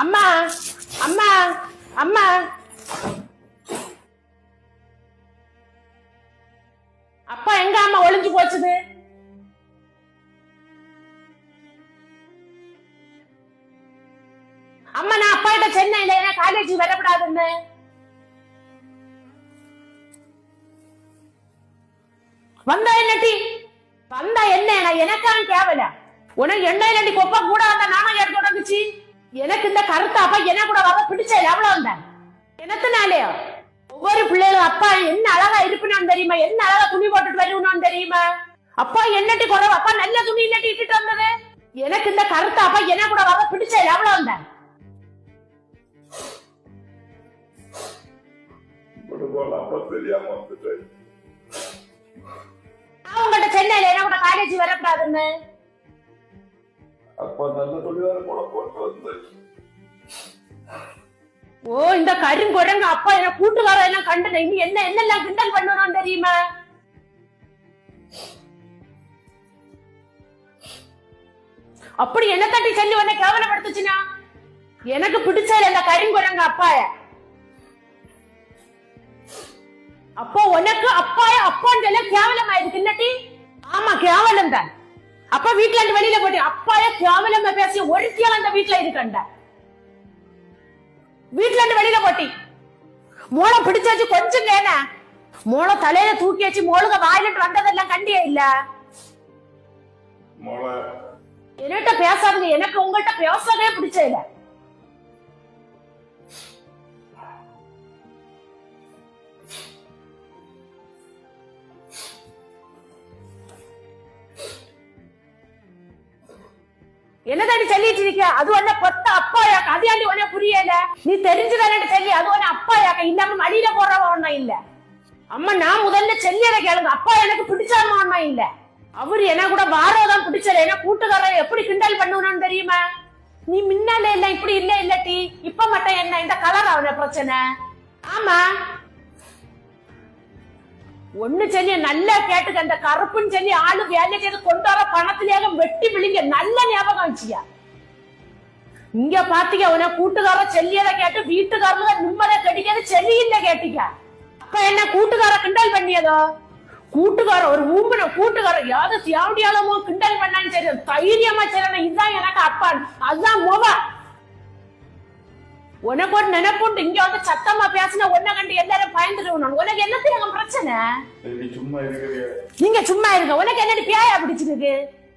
அம்மா அம்மா அம்மா. அப்பா எங்க அம்மா ஒளிஞ்சு போச்சுது அம்மா நான் அப்பா கிட்ட சென்னையில ஏன்னா காலேஜ் வரக்கூடாதுன்னு. வந்தா என்னட்டி வந்தா என்ன? நான் எனக்கான் கேவல உனக்கு என்ன இல்லாட்டி கொப்பா கூட வந்தா நானும் எடுத்து தொடங்குச்சு எனக்கு இந்த கருத்து அப்பா என்ன கூட வர பிடிச்ச எவ்வளவு வந்தேன். எனத்தினாலயோ ஒவ்வொரு பிள்ளைகளும் அப்பா என்ன அழகா இருப்பினான்னு தெரியுமா? என்ன அழகா துணி போட்டுட்டு வருவணும்னு தெரியுமா? அப்பா என்னட்டி குறவு அப்பா நல்ல துணி இல்லாட்டி இட்டுட்டு வந்தது? எனக்கு இந்த கருத்து அப்பா என்ன கூட வர பிடிச்ச எவ்வளவு நான் உங்கள்ட்ட சென்னையில என்ன கூட காலேஜ் வரக்கூடாதுன்னு. அப்ப நல்ல தொழிலாளர் போல போட்டு வந்தேன். ஓ இந்த கருங்குரங்க அப்பா என்ன கூட்டுக்கார எல்லாம் கண்டு இனி என்ன என்னெல்லாம் கிண்டல் பண்ணணும் தெரியுமா? அப்படி என்ன தட்டி சொல்லி உன்னை கேவலப்படுத்துச்சுனா எனக்கு பிடிச்சது இந்த கருங்குரங்க அப்பாய. அப்போ உனக்கு அப்பாய அப்பான்னு சொல்ல கேவலம் ஆயிருக்கு இல்லட்டி? ஆமா கேவலம் தான். அப்ப வீட்டுல இருந்து வெளியில போட்டி அப்பாய கேவலமா பேசி ஒருத்தியால அந்த வீட்டுல இருக்கண்ட வீட்டுல இருந்து வெளியில போட்டி மோளை பிடிச்சாச்சு கொஞ்சம் கேன மோளை தலையில தூக்கி வச்சு மோளுக வாயிலிட்டு வந்ததெல்லாம் கண்டியே இல்ல. என்கிட்ட பேசாதீங்க. எனக்கு உங்கள்கிட்ட பேசவே பிடிச்ச இல்ல. என்னதாடி சொல்லிட்டு இருக்க அது ஒன்ன பொத்த அப்பாயாக்க. அதையாண்டி உனக்கு புரியல? நீ தெரிஞ்சுதானே சொல்லி அது ஒன்ன அப்பாயாக்க. இல்லாம மடியில போடுறவ ஒன்னும் இல்ல. அம்மா நான் முதல்ல செல்லியத கேளுங்க. அப்பா எனக்கு பிடிச்சாம ஒன்னும் இல்ல. அவரு என்ன கூட வாரோதான் பிடிச்சல ஏன்னா கூட்டுக்காரன் எப்படி கிண்டல் பண்ணுவான்னு தெரியுமா? நீ முன்னால இல்ல இப்படி இல்ல இல்லட்டி இப்ப மட்டும் என்ன? இந்த கலர் அவன பிரச்சனை? ஆமா. ஒண்ணு சொல்லி நல்லா கேட்டுக்க அந்த கருப்புன்னு சொல்லி ஆளு வேலை செய்து கொண்டு வர பணத்திலேயே வெட்டி விழுங்க. நல்ல ஞாபகம் வச்சியா இங்க பாத்தீங்க உன கூட்டுக்கார செல்லியத கேட்டு வீட்டுக்காரங்க நிம்மதிய கடிக்கிறது செல்லியில்ல கேட்டீங்க. அப்ப என்ன கூட்டுக்கார கிண்டல் பண்ணியதோ? கூட்டுக்கார ஒரு ஊம்பன கூட்டுக்கார யாவது சியாவடியாலமோ கிண்டல் பண்ணான்னு சரி தைரியமா சரி இதுதான் எனக்கு அப்பான். அதுதான் மொப உனக்கு ஒரு நினைப்புண்டு. இங்க வந்து சத்தமா பேசினா உன்னை கண்டு எல்லாரும் பயந்துட்டு உனக்கு என்னத்துக்கு பிரச்சனை? நீங்க சும்மா இருங்க. உனக்கு என்னடி பியாயா பிடிச்சிருக்கு?